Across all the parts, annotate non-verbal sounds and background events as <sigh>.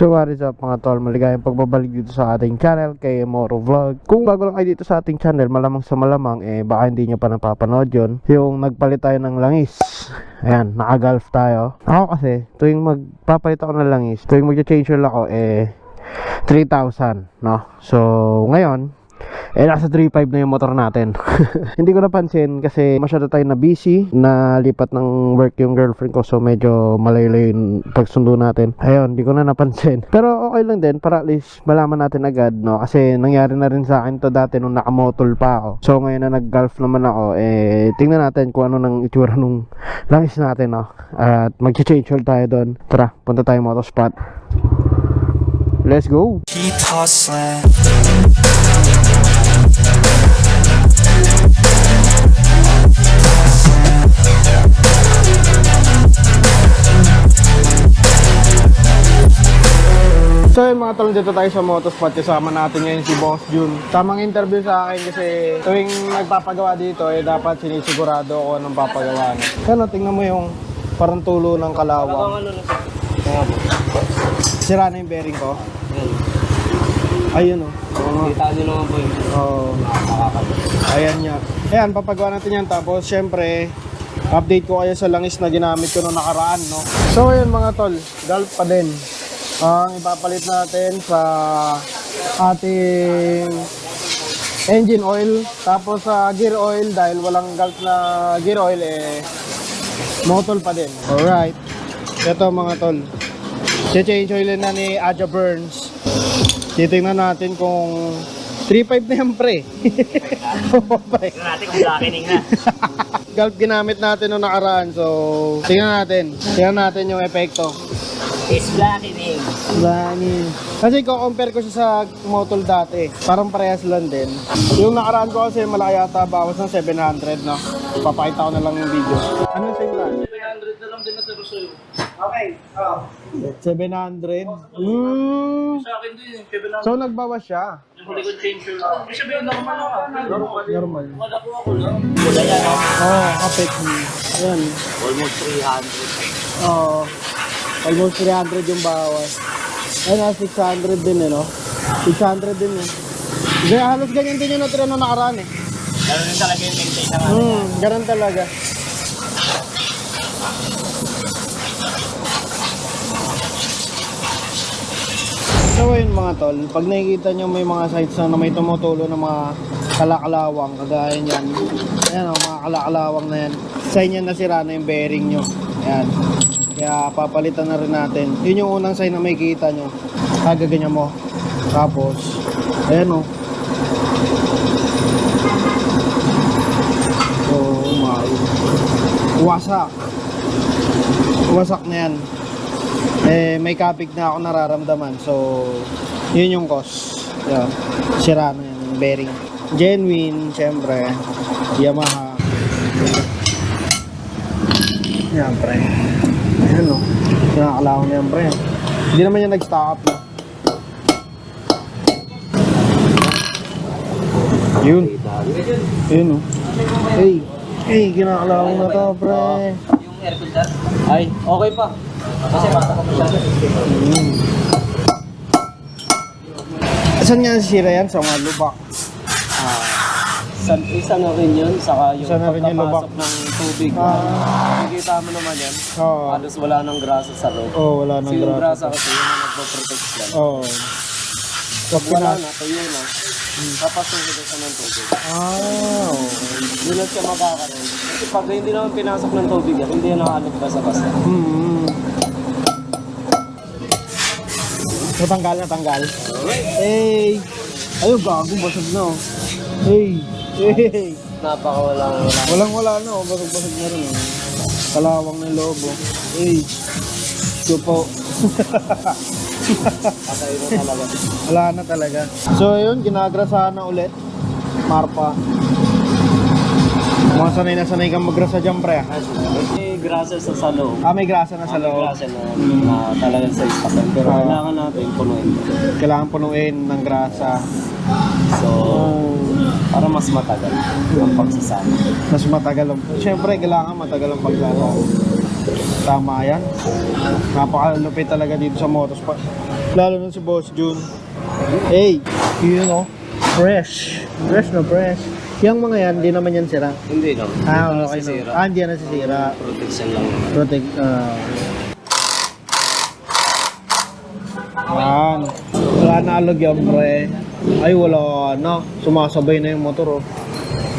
So what is up mga tol, maligayang pagbabalik dito sa ating channel kay Moro Vlog. Kung bago lang kayo dito sa ating channel, malamang sa malamang eh baka hindi nyo pa napapanood yun. Yung nagpalit tayo ng langis. Ayan, naka-golf tayo. Ako kasi, tuwing magpapalit ako ng langis, tuwing mag-change oil ako eh 3,000 no? So ngayon, eh nasa 3.5 na yung motor natin. <laughs> Hindi ko napansin kasi masyado tayo na busy. Na lipat ng work yung girlfriend ko So medyo malayo yung pagsundo natin. Ayun, hindi ko na napansin. <laughs> Pero okay lang din para at least malaman natin agad no? Kasi nangyari na rin sa akin to dati nung nakamotol pa ako. So ngayon na nag-golf naman ako Eh tingnan natin kung ano nang itsura nung <laughs> langis natin no? At mag-change tayo doon. Tara, punta tayo motospot Let's go! keep hustling. Tol, dito tayo sa motospot. Kasama natin ngayon si Boss Jun. Tamang interview sa akin kasi tuwing nagpapagawa dito, eh dapat sinisigurado ko anong papagawa niya. Ano, tingnan mo yung parang tulo ng kalawang. Sira na yung bearing ko. Ayun oh. Oo. Kita nyo naman po yun. Oh. Ayan niya. Ayan, papagawa natin yan. Tapos, syempre, update ko kayo sa langis na ginamit ko nung nakaraan, no? So, ayun mga tol, golf pa din. Ang ipapalit natin sa ating engine oil. Tapos sa gear oil, dahil walang golf na gear oil, eh, motol pa din. Alright. Ito mga tol. change oil na ni Aja Burns. Titingnan natin kung 3.5 na yan pre. <laughs> Natin kung blackening na. Golf ginamit natin noong nakaraan. So, tingnan natin. Tingnan natin yung epekto. Is blackening. Langin. Kasi ko-compare ko siya sa Motol dati. Parang parehas lang din. Yung nakaraan ko kasi malaki yata bawas ng 700 no. Papakita ko na lang yung video. Ano yung same lang? 700 na lang din na sa Rosario. 700? Hmm. Sa akin din, 700. So nagbawas siya. Yung huli kong change yun. Ibig sabihin, normal lang ah. Normal. Wala ko ako lang. Wala yan ah. Oh, kapit. Yan. Almost 300. Oo. Almost 300 yung bawas. Ayun, ah, 600 din eh, no? 600 din eh. Kasi halos ganyan din yung natira na nakaraan eh. Ganun din talaga yung maintain na nga. Hmm, ganun talaga. So ayun mga tol, pag nakikita nyo may mga sites na may tumutulo ng mga kalakalawang, kagaya niyan. Ayan o, mga kalakalawang na yan. Sign yan na sira na yung bearing nyo. Ayan. Kaya papalitan na rin natin. Yun yung unang sign na may kita nyo. Kagaganyan mo. Tapos, ayan o. Oh my. Wasak. Wasak na yan. Eh, may kapig na ako nararamdaman. So, yun yung cause. Yan. Sira na yan, bearing. Genuine, syempre. Yamaha. Yan, pre. Ayan, o. Nakakalaw na yan, pre. Hindi naman yan nag-stock up? Yun. Yun, o. Hey. Hey, kinakalawang na to, pre. Yung air filter? Ay, okay pa. Kasi basta ko siya. Mm. Saan nga sira yan? Sa mga lubak. Ah, isa, isa na rin yun, saka yung Isa na rin yung lubak. ng tubig. Ah. Nakikita mo naman yan. Oo. Halos wala nang grasa sa loob. Oh, wala nang Kasi yung grasa. grasa kasi yun ang nagpo-protect yan. Oo. Pag Pag wala na, tuyo na. Papasukin ka ng tubig. Ah, okay. Hindi na siya makakaroon. Kasi pag hindi naman pinasok ng tubig yan, hindi yan nakalog basta-basta. Hmm. Natanggal, natanggal. Hey! Ayun, gago, basag na oh. Hey! Hey! Napaka wala wala. Walang wala na oh, basag-basag na rin oh. Kalawang ng loob oh. Hey! Supo. Patay na talaga. Wala na talaga. So yun, ginagrasahan na ulit. Marpa. Mga sanay na sanay kang magrasa dyan, pre. ah. May grasa sa sa loob. Ah, may grasa na sa May loob. grasa na, na talagang sa istakan. Pero Ah. kailangan natin punuin. Kailangan punuin ng grasa. So, Oh, para mas matagal ang pagsasama. mas matagal ang... Siyempre, kailangan matagal ang paglaro. Tama yan. Napakalupit talaga dito sa motorsport. Lalo na si Boss Jun. Hey, yun o. Fresh. Fresh na fresh. Yung mga yan, di naman yan sira. Hindi lang. Ah, Hindi okay. nasisira. Ah, hindi yan nasisira. Protection lang naman. Protect, ah. Yan. Wala na alog yan, pre. Ay, wala na. Sumasabay na yung motor, oh.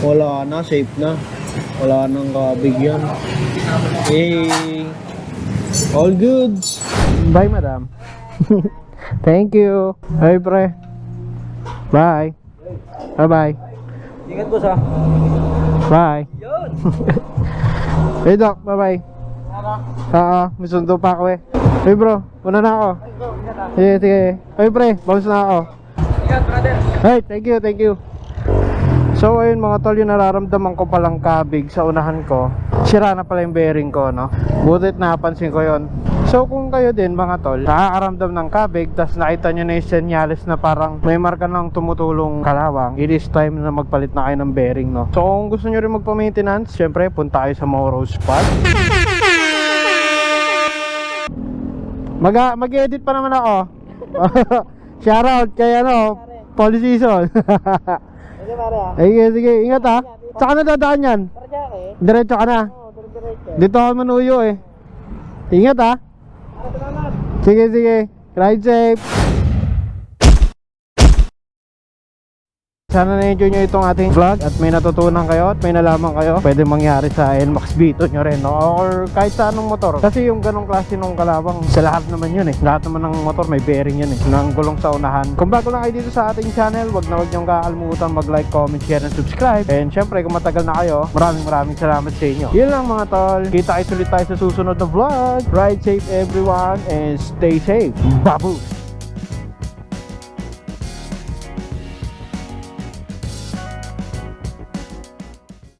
Wala na, safe na. Wala nang kabig yan. Hey. All goods. Bye, madam. <laughs> Thank you. Bye, pre. Bye. Bye-bye. Ingat boss ha. Bye. Yun! <laughs> Hey, Doc. Bye-bye. Oo, may sundo pa ako eh. Hey bro, una na ako. Sige, sige. Hey pre, bounce na ako. Ingat brother! Hey, thank you, thank you. So ayun mga tol, yung nararamdaman ko palang kabig sa unahan ko. Sira na pala yung bearing ko, no? Butit napansin ko yon. So kung kayo din mga tol, nakakaramdam ng kabig, tas nakita nyo na yung senyales na parang may marka ng tumutulong kalawang, it is time na magpalit na kayo ng bearing, no? So kung gusto nyo rin magpa-maintenance, syempre punta kayo sa Moro Spot. Mag mag-edit pa naman ako. <laughs> Shoutout kay ano, Poly Season. Sige pare ha. Sige, sige, ingat ha. Saan na dadaan yan? Eh. Diretso ka na. Dito ako manuyo eh. Ingat ha. Salamat! Sige, sige. Ride safe. Sana na-enjoy nyo itong ating vlog at may natutunan kayo at may nalaman kayo. Pwede mangyari sa NMAX Vito nyo rin no? or kahit sa anong motor. Kasi yung ganong klase nung kalabang sa lahat naman yun eh. Lahat naman ng motor may bearing yan eh. Nang gulong sa unahan. Kung bago lang kayo dito sa ating channel wag na wag nyong kakalimutan mag like, comment, share and subscribe. And syempre kung matagal na kayo maraming maraming salamat sa inyo. Yun lang mga tol. Kita kayo ulit tayo sa susunod na vlog. Ride safe everyone and stay safe. Babu